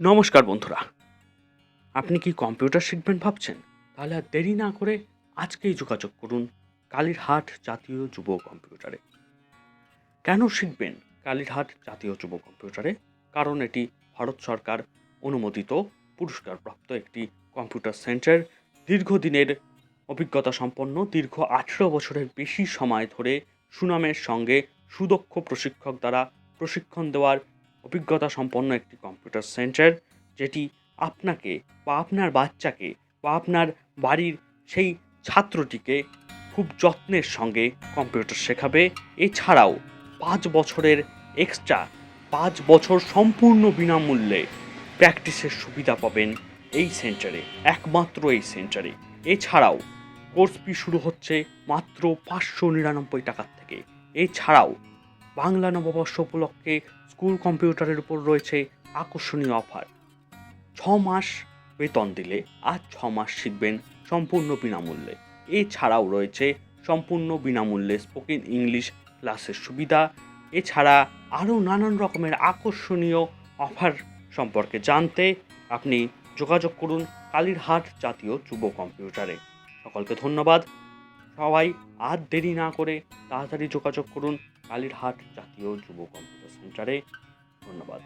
নমস্কার বন্ধুরা। আপনি কি কম্পিউটার শিখবেন ভাবছেন? তাহলে আর দেরি না করে আজকেই যোগাযোগ করুন কালীরহাট জাতীয় যুব কম্পিউটারে। কেন শিখবেন কালীরহাট জাতীয় যুব কম্পিউটারে? কারণ এটি ভারত সরকার অনুমোদিত, পুরস্কারপ্রাপ্ত একটি কম্পিউটার সেন্টার। দীর্ঘদিনের অভিজ্ঞতা সম্পন্ন, দীর্ঘ আঠেরো বছরের বেশি সময় ধরে সুনামের সঙ্গে সুদক্ষ প্রশিক্ষক দ্বারা প্রশিক্ষণ দেওয়ার অভিজ্ঞতা সম্পন্ন একটি কম্পিউটার সেন্টার যেটি আপনাকে বা আপনার বাচ্চাকে বা আপনার বাড়ির সেই ছাত্রটিকে খুব যত্নের সঙ্গে কম্পিউটার শেখাবে। এছাড়াও পাঁচ বছরের এক্সট্রা পাঁচ বছর সম্পূর্ণ বিনামূল্যে প্র্যাকটিসের সুবিধা পাবেন এই সেন্টারে একমাত্র এই সেন্টারে এছাড়াও কোর্স ফি শুরু হচ্ছে মাত্র পাঁচশো নিরানব্বই টাকার থেকে। এছাড়াও বাংলা নববর্ষ উপলক্ষে স্কুল কম্পিউটারের উপর রয়েছে আকর্ষণীয় অফার। ছ মাস বেতন দিলে আর ছ মাস শিখবেন সম্পূর্ণ বিনামূল্যে। এছাড়াও রয়েছে সম্পূর্ণ বিনামূল্যে স্পোকেন ইংলিশ ক্লাসের সুবিধা। এছাড়া আরও নানান রকমের আকর্ষণীয় অফার সম্পর্কে জানতে আপনি যোগাযোগ করুন কালীরহাট জাতীয় যুব কম্পিউটারে। সকলকে ধন্যবাদ। সবাই আর দেরি না করে তাড়াতাড়ি যোগাযোগ করুন কালীরহাট জাতীয় যুব কম্পিউটার সেন্টারে। ধন্যবাদ।